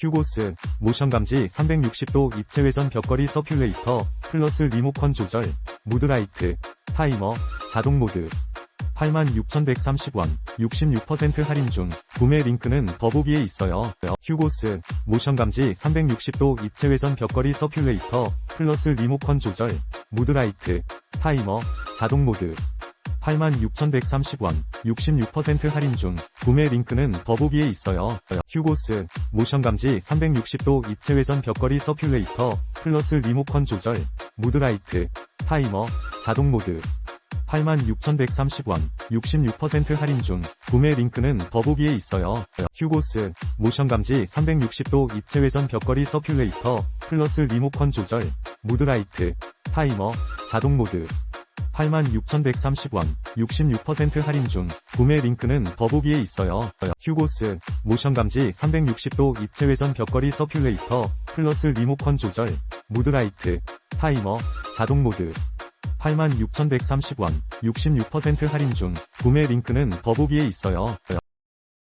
휴고스, 모션 감지 360도 입체 회전 벽걸이 서큘레이터, 플러스 리모컨 조절, 무드라이트, 타이머, 자동 모드. 86,130원, 66% 할인 중, 구매 링크는 더보기에 있어요. 휴고스, 모션 감지 360도 입체 회전 벽걸이 서큘레이터, 플러스 리모컨 조절, 무드라이트, 타이머, 자동 모드. 86,130원, 66% 할인 중, 구매 링크는 더보기에 있어요. 휴고스, 모션 감지 360도 입체 회전 벽걸이 서큘레이터, 플러스 리모컨 조절, 무드라이트, 타이머, 자동 모드. 86,130원, 66% 할인 중, 구매 링크는 더보기에 있어요. 휴고스, 모션 감지 360도 입체 회전 벽걸이 서큘레이터, 플러스 리모컨 조절, 무드라이트, 타이머, 자동 모드. 86,130원, 66% 할인 중, 구매 링크는 더보기에 있어요. 휴고스, 모션 감지 360도 입체 회전 벽걸이 서큘레이터, 플러스 리모컨 조절, 무드라이트, 타이머, 자동 모드. 86,130원, 66% 할인 중, 구매 링크는 더보기에 있어요.